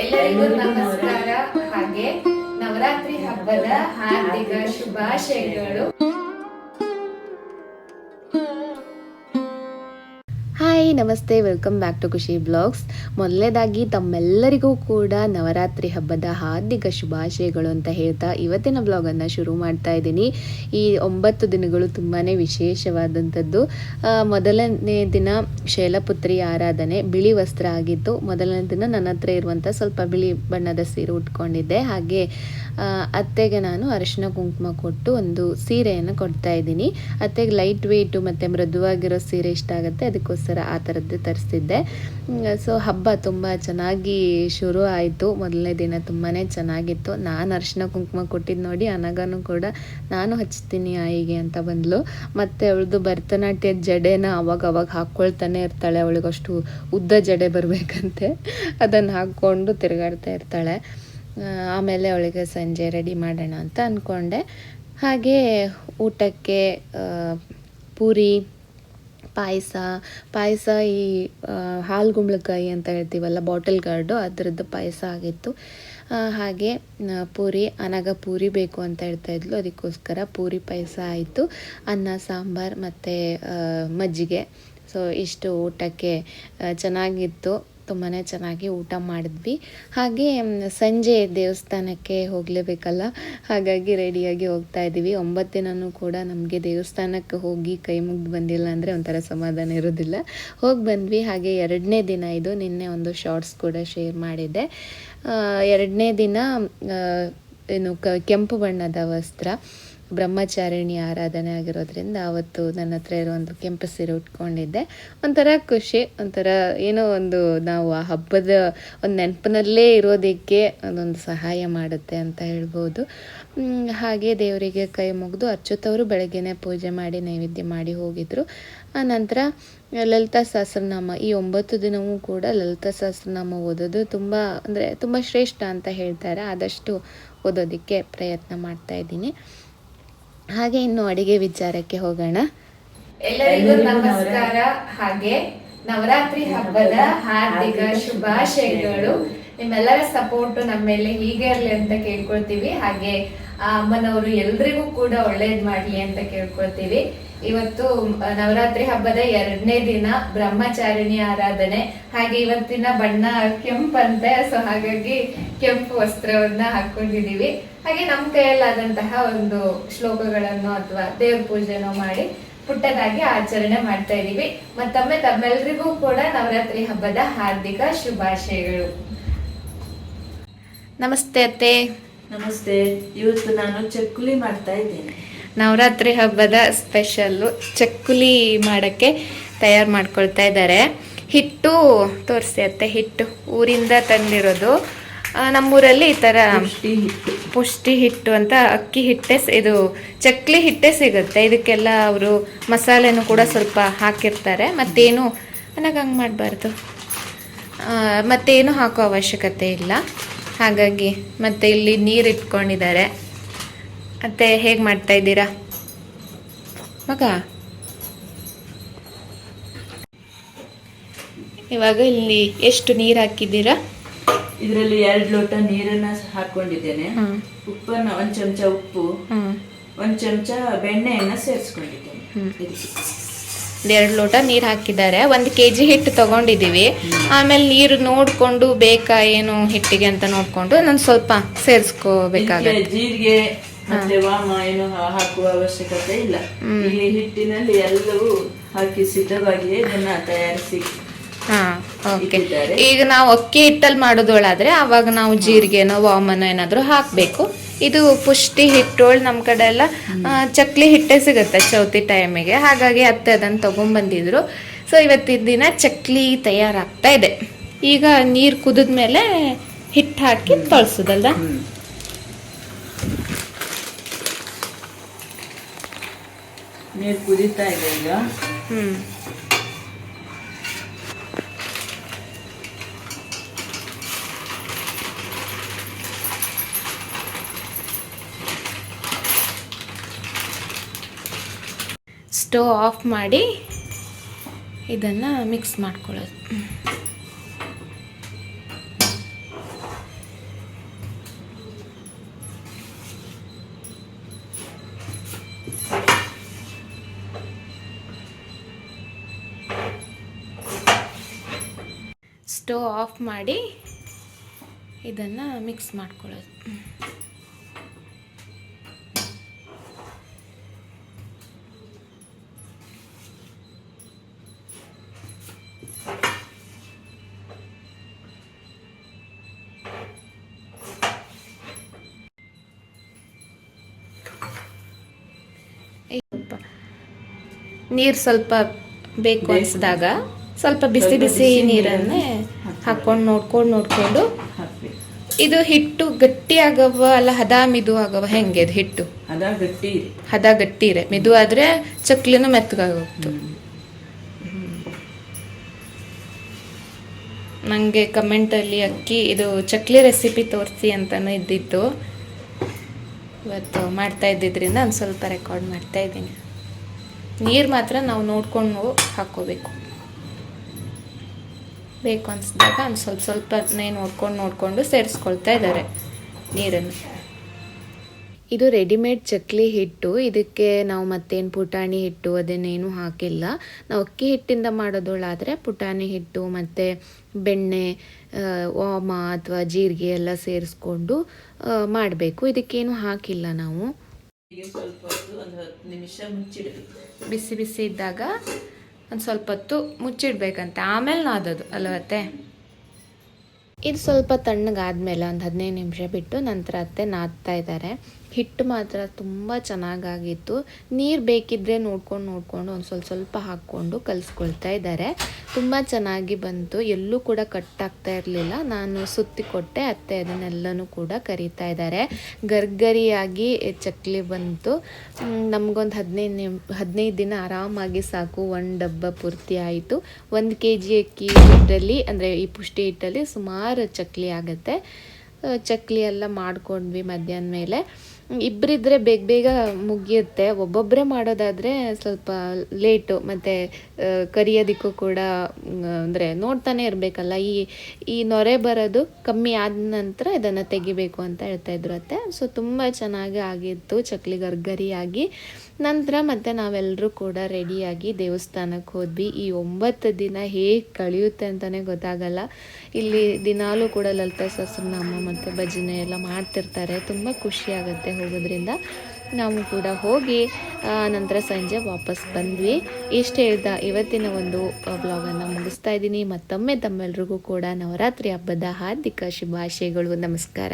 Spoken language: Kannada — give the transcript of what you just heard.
ಎಲ್ಲರಿಗೂ ನಮಸ್ಕಾರ. ಹಾಗೆ ನವರಾತ್ರಿ ಹಬ್ಬದ ಹಾರ್ದಿಕ ಶುಭಾಶಯಗಳು. ನಮಸ್ತೆ, welcome back to Khushi blogs. ಮೊದಲನೇದಾಗಿ ತಮ್ಮೆಲ್ಲರಿಗೂ ಕೂಡ ನವರಾತ್ರಿ ಹಬ್ಬದ ಹಾರ್ದಿಕ ಶುಭಾಶಯಗಳು ಅಂತ ಹೇಳ್ತಾ ಇವತ್ತಿನ ಬ್ಲಾಗನ್ನು ಶುರು ಮಾಡ್ತಾ ಇದ್ದೀನಿ. ಈ ಒಂಬತ್ತು ದಿನಗಳು ತುಂಬಾ ವಿಶೇಷವಾದಂಥದ್ದು. ಮೊದಲನೇ ದಿನ ಶೈಲಪುತ್ರಿ ಆರಾಧನೆ, ಬಿಳಿ ವಸ್ತ್ರ ಆಗಿತ್ತು. ಮೊದಲನೇ ದಿನ ನನ್ನ ಹತ್ರ ಇರುವಂಥ ಸ್ವಲ್ಪ ಬಿಳಿ ಬಣ್ಣದ ಸೀರೆ ಉಟ್ಕೊಂಡಿದ್ದೆ. ಹಾಗೆ ಅತ್ತೆಗೆ ನಾನು ಅರಿಶಿನ ಕುಂಕುಮ ಕೊಟ್ಟು ಒಂದು ಸೀರೆಯನ್ನು ಕೊಡ್ತಾ ಇದ್ದೀನಿ. ಅತ್ತೆಗೆ ಲೈಟ್ ವೆಯ್ಟು ಮತ್ತು ಮೃದುವಾಗಿರೋ ಸೀರೆ ಇಷ್ಟ ಆಗುತ್ತೆ. ಅದಕ್ಕೋಸ್ಕರ ಆ ಥರದ್ದು ತರಿಸ್ತಿದ್ದೆ. ಸೊ ಹಬ್ಬ ತುಂಬ ಚೆನ್ನಾಗಿ ಶುರು ಆಯಿತು. ಮೊದಲನೇ ದಿನ ತುಂಬಾ ಚೆನ್ನಾಗಿತ್ತು. ನಾನು ಅರಿಶಿನ ಕುಂಕುಮ ಕೊಟ್ಟಿದ್ದು ನೋಡಿ, ಅನಗನು ಕೂಡ ನಾನು ಹಚ್ತೀನಿ ಆಯಿಗೆ ಅಂತ ಬಂದಳು ಮತ್ತು ಅವಳದು ಭರತನಾಟ್ಯ ಜಡೆನ ಅವಾಗ ಅವಾಗ ಹಾಕ್ಕೊಳ್ತಾನೆ ಇರ್ತಾಳೆ. ಅವಳಿಗಷ್ಟು ಉದ್ದ ಜಡೆ ಬರಬೇಕಂತೆ. ಅದನ್ನು ಹಾಕ್ಕೊಂಡು ತಿರುಗಾಡ್ತಾ ಇರ್ತಾಳೆ. ಆಮೇಲೆ ಅವಳಿಗೆ ಸಂಜೆ ರೆಡಿ ಮಾಡೋಣ ಅಂತ ಅಂದ್ಕೊಂಡೆ ಹಾಗೆ ಊಟಕ್ಕೆ ಪೂರಿ ಪಾಯಸ ಪಾಯಸ ಈ ಹಾಲು ಗುಂಬಳಕಾಯಿ ಅಂತ ಹೇಳ್ತೀವಲ್ಲ ಬಾಟಲ್ ಗಾರ್ಡು ಅದರದ್ದು ಪಾಯಸ ಆಗಿತ್ತು. ಹಾಗೆ ಪೂರಿ, ಅನಗ ಪೂರಿ ಬೇಕು ಅಂತ ಹೇಳ್ತಾ ಇದ್ಲು. ಅದಕ್ಕೋಸ್ಕರ ಪೂರಿ ಪಾಯಸ ಆಯಿತು. ಅನ್ನ, ಸಾಂಬಾರು ಮತ್ತು ಮಜ್ಜಿಗೆ. ಸೊ ಇಷ್ಟು ಊಟಕ್ಕೆ ಚೆನ್ನಾಗಿತ್ತು. ತುಂಬಾ ಚೆನ್ನಾಗಿ ಊಟ ಮಾಡಿದ್ವಿ. ಹಾಗೆ ಸಂಜೆ ದೇವಸ್ಥಾನಕ್ಕೆ ಹೋಗಲೇಬೇಕಲ್ಲ? ಹಾಗಾಗಿ ರೆಡಿಯಾಗಿ ಹೋಗ್ತಾ ಇದ್ದೀವಿ. ಒಂಬತ್ತು ದಿನವೂ ಕೂಡ ನಮಗೆ ದೇವಸ್ಥಾನಕ್ಕೆ ಹೋಗಿ ಕೈ ಮುಗ್ದು ಬಂದಿಲ್ಲ ಅಂದರೆ ಒಂಥರ ಸಮಾಧಾನ ಇರೋದಿಲ್ಲ. ಹೋಗಿ ಬಂದ್ವಿ. ಹಾಗೆ ಎರಡನೇ ದಿನ ಇದು. ನಿನ್ನೆ ಒಂದು ಶಾರ್ಟ್ಸ್ ಕೂಡ ಶೇರ್ ಮಾಡಿದ್ದೆ. ಎರಡನೇ ದಿನ ಏನು ಕೆಂಪು ಬಣ್ಣದ ವಸ್ತ್ರ. ಬ್ರಹ್ಮಚಾರಿಣಿ ಆರಾಧನೆ ಆಗಿರೋದ್ರಿಂದ ಅವತ್ತು ನನ್ನ ಹತ್ರ ಇರೋ ಒಂದು ಕೆಂಪು ಸೀರೆ ಉಟ್ಕೊಂಡಿದ್ದೆ. ಒಂಥರ ಖುಷಿ, ಒಂಥರ ಏನೋ ಒಂದು ನಾವು ಆ ಹಬ್ಬದ ಒಂದು ನೆನಪಿನಲ್ಲೇ ಇರೋದಕ್ಕೆ ಅದೊಂದು ಸಹಾಯ ಮಾಡುತ್ತೆ ಅಂತ ಹೇಳ್ಬೋದು. ಹಾಗೆ ದೇವರಿಗೆ ಕೈ ಮುಗಿದು ಅಚ್ಚುತ್ತವರು ಬೆಳಗ್ಗೆನೇ ಪೂಜೆ ಮಾಡಿ ನೈವೇದ್ಯ ಮಾಡಿ ಹೋಗಿದ್ರು. ಆ ನಂತರ ಲಲಿತಾ ಸಹಸ್ರನಾಮ, ಈ ಒಂಬತ್ತು ದಿನವೂ ಕೂಡ ಲಲಿತಾ ಸಹಸ್ರನಾಮ ಓದೋದು ತುಂಬ, ಅಂದರೆ ತುಂಬ ಶ್ರೇಷ್ಠ ಅಂತ ಹೇಳ್ತಾರೆ. ಆದಷ್ಟು ಓದೋದಕ್ಕೆ ಪ್ರಯತ್ನ ಮಾಡ್ತಾ ಇದ್ದೀನಿ. ಹಾಗೆ ಇನ್ನು ಅಡಿಗೆ ವಿಚಾರಕ್ಕೆ ಹೋಗೋಣ. ಎಲ್ಲರಿಗೂ ನಮಸ್ಕಾರ. ಹಾಗೆ ನವರಾತ್ರಿ ಹಬ್ಬದ ಹಾರ್ದಿಕ ಶುಭಾಶಯಗಳು. ನಿಮ್ಮೆಲ್ಲರ ಸಪೋರ್ಟ್ ನಮ್ಮ ಮೇಲೆ ಹೀಗೆ ಇರಲಿ ಅಂತ ಕೇಳ್ಕೊಳ್ತೀವಿ. ಹಾಗೆ ಅಮ್ಮನವರು ಎಲ್ರಿಗೂ ಕೂಡ ಒಳ್ಳೇದ್ ಮಾಡ್ಲಿ ಅಂತ ಕೇಳ್ಕೊಳ್ತೀವಿ. ಇವತ್ತು ನವರಾತ್ರಿ ಹಬ್ಬದ ಎರಡನೇ ದಿನ ಬ್ರಹ್ಮಚಾರಿಣಿ ಆರಾಧನೆ. ಹಾಗೆ ಇವತ್ತಿನ ಬಣ್ಣ ಕೆಂಪಂತೆ, ಸೊ ಹಾಗಾಗಿ ಕೆಂಪು ವಸ್ತ್ರವನ್ನ ಹಾಕೊಂಡಿದೀವಿ. ಹಾಗೆ ನಮ್ಮ ಕೈಯಲ್ಲಾದಂತಹ ಒಂದು ಶ್ಲೋಕಗಳನ್ನು ಅಥವಾ ದೇವ್ರ ಪೂಜೆನೋ ಮಾಡಿ ಪುಟ್ಟದಾಗಿ ಆಚರಣೆ ಮಾಡ್ತಾ ಇದೀವಿ. ಮತ್ತೊಮ್ಮೆ ತಮ್ಮೆಲ್ರಿಗೂ ಕೂಡ ನವರಾತ್ರಿ ಹಬ್ಬದ ಹಾರ್ದಿಕ ಶುಭಾಶಯಗಳು. ನಮಸ್ತೆ ಅತ್ತೆ. ನಮಸ್ತೆ. ಇವತ್ತು ನಾನು ಚಕ್ಕುಲಿ ಮಾಡ್ತಾ ಇದ್ದೇನೆ. ನವರಾತ್ರಿ ಹಬ್ಬದ ಸ್ಪೆಷಲ್ಲು ಚಕ್ಕುಲಿ ಮಾಡೋಕ್ಕೆ ತಯಾರು ಮಾಡ್ಕೊಳ್ತಾ ಇದ್ದಾರೆ. ಹಿಟ್ಟು ತೋರಿಸಿ ಅತ್ತೆ ಹಿಟ್ಟು. ಊರಿಂದ ತಂದಿರೋದು ನಮ್ಮೂರಲ್ಲಿ ಈ ಥರ ಪುಷ್ಟಿ ಹಿಟ್ಟು. ಅಂತ ಅಕ್ಕಿ ಹಿಟ್ಟೆ ಇದು ಚಕ್ಲಿ ಹಿಟ್ಟೆ ಸಿಗುತ್ತೆ. ಇದಕ್ಕೆಲ್ಲ ಅವರು ಮಸಾಲೆನೂ ಕೂಡ ಸ್ವಲ್ಪ ಹಾಕಿರ್ತಾರೆ. ಮತ್ತೇನು? ನನಗೆ ಹಂಗೆ ಮಾಡಬಾರ್ದು. ಮತ್ತೇನು ಹಾಕೋ ಅವಶ್ಯಕತೆ ಇಲ್ಲ. ಹಾಗಾಗಿ ಮತ್ತೆ ಇಲ್ಲಿ ನೀರು ಇಟ್ಕೊಂಡಿದ್ದಾರೆ. ಮತ್ತೆ ಹೇಗೆ ಮಾಡ್ತಾ ಇದ್ದೀರಾ? ಮಗ? ಇವಾಗ ಇಲ್ಲಿ ಎಷ್ಟು ನೀರು ಹಾಕಿದ್ದೀರಾ? ಇದರಲ್ಲಿ ಎರಡ್ ಲೋಟ ನೀರನ್ನ ಹಾಕೊಂಡಿದ್ದೇನೆ ಉಪ್ಪನ್ನ ಒಂದ್ ಚಮಚ ಉಪ್ಪು ಒಂದ್ ಚಮಚ ಬೆಣ್ಣೆಯನ್ನ ಸೇರಿಸ್ಕೊಂಡಿದ್ದೇನೆ. ಎರಡು ಲೋಟ ನೀರು ಹಾಕಿದ್ದಾರೆ. ಒಂದು ಕೆ ಜಿ ಹಿಟ್ಟು ತಗೊಂಡಿದ್ದೀವಿ. ಆಮೇಲೆ ನೀರು ನೋಡಿಕೊಂಡು ಬೇಕಾ ಏನು ಹಿಟ್ಟಿಗೆ ಅಂತ ನೋಡಿಕೊಂಡು ನಾನು ಸ್ವಲ್ಪ ಸೇರಿಸ್ಕೋಬೇಕಾಗುತ್ತೆ. ಜೀರಿಗೆ ಮತ್ತೆ ವಾಮ ಏನು ಹಾಕುವ ಅವಶ್ಯಕತೆ ಇಲ್ಲ. ಈ ಹಿಟ್ಟಿನಲ್ಲಿ ಎಲ್ಲವೂ ಹಾಕಿ ಸಿದ್ಧವಾಗಿಯೇ ಇದನ್ನ ತಯಾರಿಸಿ ಓಕೆ ಈಗ ನಾವು ಅಕ್ಕಿ ಹಿಟ್ಟಲ್ಲಿ ಮಾಡೋದೊಳಾದ್ರೆ ಅವಾಗ ನಾವು ಜೀರಿಗೆನೋ ವಾಮನ ಏನಾದರೂ ಹಾಕಬೇಕು. ಇದು ಪುಷ್ಟಿ ಹಿಟ್ಟೋಳು ನಮ್ಮ ಕಡೆ ಎಲ್ಲ ಚಕ್ಲಿ ಹಿಟ್ಟೆ ಸಿಗುತ್ತೆ ಚೌತಿ ಟೈಮಿಗೆ. ಹಾಗಾಗಿ ಅತ್ತೆ ಅದನ್ನು ತೊಗೊಂಬಂದಿದ್ರು. ಸೊ ಇವತ್ತಿನ ದಿನ ಚಕ್ಲಿ ತಯಾರಾಗ್ತಾ ಇದೆ. ಈಗ ನೀರು ಕುದಿದ್ಮೇಲೆ ಹಿಟ್ಟು ಹಾಕಿ ತೊಳ್ಸೋದಲ್ಲ ನೀರು ಕುದೀತಾ ಇದೆ ಈಗ. ಹ್ಞೂ ಸ್ಟವ್ ಆಫ್ ಮಾಡಿ ಇದನ್ನು ಮಿಕ್ಸ್ ಮಾಡ್ಕೊಳ್ಳೋದು. ಸ್ಟೋವ್ ಆಫ್ ಮಾಡಿ ಇದನ್ನು ಮಿಕ್ಸ್ ಮಾಡ್ಕೊಳ್ಳೋದು. ನೀರು ಸ್ವಲ್ಪ ಬೇಕು ಅನಿಸಿದಾಗ ಸ್ವಲ್ಪ ಬಿಸಿ ಬಿಸಿ ನೀರನ್ನೇ ಹಾಕೊಂಡು ನೋಡ್ಕೊಂಡು ನೋಡ್ಕೊಂಡು ಇದು ಹಿಟ್ಟು ಗಟ್ಟಿ ಆಗವ ಅಲ್ಲ ಹದ ಮಿದು ಆಗವ? ಹೆಂಗೆ ಇದು ಹಿಟ್ಟು? ಹದ ಗಟ್ಟಿ ಇದೆ. ಹದ ಗಟ್ಟಿ ಇರೆ ಮಿದು ಆದ್ರೆ ಚಕ್ಲಿನು ಮೆತ್ತಗಾಗೋಗ್ತು. ನನಗೆ ಕಮೆಂಟಲ್ಲಿ ಅಕ್ಕಿ ಇದು ಚಕ್ಲಿ ರೆಸಿಪಿ ತೋರಿಸಿ ಅಂತಲೂ ಇದ್ದಿತ್ತು. ಇವತ್ತು ಮಾಡ್ತಾ ಇದ್ದಿದ್ರಿಂದ ಒಂದು ಸ್ವಲ್ಪ ರೆಕಾರ್ಡ್ ಮಾಡ್ತಾ ಇದ್ದೀನಿ. ನೀರು ಮಾತ್ರ ನಾವು ನೋಡ್ಕೊಂಡು ಹಾಕ್ಕೋಬೇಕು ಬೇಕು ಅನಿಸಿದಾಗ ಒಂದು ಸ್ವಲ್ಪ ಸ್ವಲ್ಪನೇ ನೋಡ್ಕೊಂಡು ನೋಡಿಕೊಂಡು ಸೇರಿಸ್ಕೊಳ್ತಾ ಇದ್ದಾರೆ ನೀರನ್ನು. ಇದು ರೆಡಿಮೇಡ್ ಚಕ್ಲಿ ಹಿಟ್ಟು. ಇದಕ್ಕೆ ನಾವು ಮತ್ತೇನು ಪುಟಾಣಿ ಹಿಟ್ಟು ಅದನ್ನೇನು ಹಾಕಿಲ್ಲ. ನಾವು ಅಕ್ಕಿ ಹಿಟ್ಟಿಂದ ಮಾಡೋದೊಳಾದರೆ ಪುಟಾಣಿ ಹಿಟ್ಟು ಮತ್ತು ಬೆಣ್ಣೆ ಓಮ ಅಥವಾ ಜೀರಿಗೆ ಎಲ್ಲ ಸೇರಿಸ್ಕೊಂಡು ಮಾಡಬೇಕು. ಇದಕ್ಕೇನು ಹಾಕಿಲ್ಲ ನಾವು. ಬಿಸಿ ಬಿಸಿ ಇದ್ದಾಗ ಒಂದು ಸ್ವಲ್ಪ ಹೊತ್ತು ಮುಚ್ಚಿಡ್ಬೇಕಂತೆ. ಆಮೇಲೆ ನಾದೋದು ಅಲ್ವತ್ತೆ ಇದು ಸ್ವಲ್ಪ ತಣ್ಣಗಾದ್ಮೇಲೆ ಒಂದು ಹದಿನೈದು ನಿಮಿಷ ಬಿಟ್ಟು ನಂತರ ಅತ್ತೆ ನಾದ್ತಾ ಇದ್ದಾರೆ. ಹಿಟ್ಟು ಮಾತ್ರ ತುಂಬ ಚೆನ್ನಾಗಾಗಿತ್ತು. ನೀರು ಬೇಕಿದ್ದರೆ ನೋಡ್ಕೊಂಡು ನೋಡಿಕೊಂಡು ಒಂದು ಸ್ವಲ್ಪ ಸ್ವಲ್ಪ ಹಾಕ್ಕೊಂಡು ಕಲಿಸ್ಕೊಳ್ತಾ ಇದ್ದಾರೆ. ತುಂಬ ಚೆನ್ನಾಗಿ ಬಂತು. ಎಲ್ಲೂ ಕೂಡ ಕಟ್ಟಾಗ್ತಾ ಇರಲಿಲ್ಲ. ನಾನು ಸುತ್ತಿ ಕೊಟ್ಟೆ, ಅತ್ತೆ ಅದನ್ನೆಲ್ಲನೂ ಕೂಡ ಕರಿತಾ ಇದ್ದಾರೆ. ಗರ್ಗರಿಯಾಗಿ ಚಕ್ಲಿ ಬಂತು. ನಮಗೊಂದು ಹದಿನೈದು ನಿಮ್, ಹದಿನೈದು ದಿನ ಆರಾಮಾಗಿ ಸಾಕು. ಒಂದು ಡಬ್ಬ ಪೂರ್ತಿ ಆಯಿತು. ಒಂದು ಕೆ ಜಿ ಅಕ್ಕಿ ಹಿಟ್ಟಲ್ಲಿ, ಅಂದರೆ ಈ ಪುಷ್ಟಿ ಹಿಟ್ಟಲ್ಲಿ ಸುಮಾರು ಚಕ್ಲಿ ಆಗುತ್ತೆ. ಚಕ್ಲಿ ಎಲ್ಲ ಮಾಡ್ಕೊಂಡ್ವಿ ಮಧ್ಯಾಹ್ನ ಮೇಲೆ. ಇಬ್ಬರಿದ್ರೆ ಬೇಗ ಬೇಗ ಮುಗಿಯುತ್ತೆ. ಒಬ್ಬೊಬ್ಬರೇ ಮಾಡೋದಾದರೆ ಸ್ವಲ್ಪ ಲೇಟು, ಮತ್ತು ಕರಿಯೋದಕ್ಕೂ ಕೂಡ ಅಂದರೆ ನೋಡ್ತಾನೆ ಇರಬೇಕಲ್ಲ. ಈ ಈ ನೊರೆ ಬರೋದು ಕಮ್ಮಿ ಆದ ನಂತರ ಇದನ್ನು ತೆಗಿಬೇಕು ಅಂತ ಹೇಳ್ತಾ ಇದ್ರು ಅತ್ತೆ. ಸೊ ತುಂಬ ಚೆನ್ನಾಗಿ ಆಗಿತ್ತು ಚಕ್ಲಿ ಗರ್ಗರಿಯಾಗಿ. ನಂತರ ಮತ್ತೆ ನಾವೆಲ್ಲರೂ ಕೂಡ ರೆಡಿಯಾಗಿ ದೇವಸ್ಥಾನಕ್ಕೆ ಹೋದ್ವಿ. ಈ ಒಂಬತ್ತು ದಿನ ಹೇಗೆ ಕಳೆಯುತ್ತೆ ಅಂತಲೇ ಗೊತ್ತಾಗಲ್ಲ. ಇಲ್ಲಿ ದಿನಾಲೂ ಕೂಡ ಲಲಿತಾ ಸಹಸ್ರನಾಮ ಮತ್ತು ಭಜನೆ ಎಲ್ಲ ಮಾಡ್ತಿರ್ತಾರೆ. ತುಂಬ ಖುಷಿ ಆಗುತ್ತೆ ಹೋಗೋದ್ರಿಂದ ನಾವು ಕೂಡ ಹೋಗಿ ನಂತರ ಸಂಜೆ ವಾಪಸ್ ಬಂದ್ವಿ. ಇಷ್ಟು ಹೇಳ್ದ, ಇವತ್ತಿನ ಒಂದು ಬ್ಲಾಗನ್ನು ಮುಗಿಸ್ತಾ ಇದ್ದೀನಿ. ಮತ್ತೊಮ್ಮೆ ತಮ್ಮೆಲ್ರಿಗೂ ಕೂಡ ನವರಾತ್ರಿ ಹಬ್ಬದ ಹಾರ್ದಿಕ ಶುಭಾಶಯಗಳು. ನಮಸ್ಕಾರ.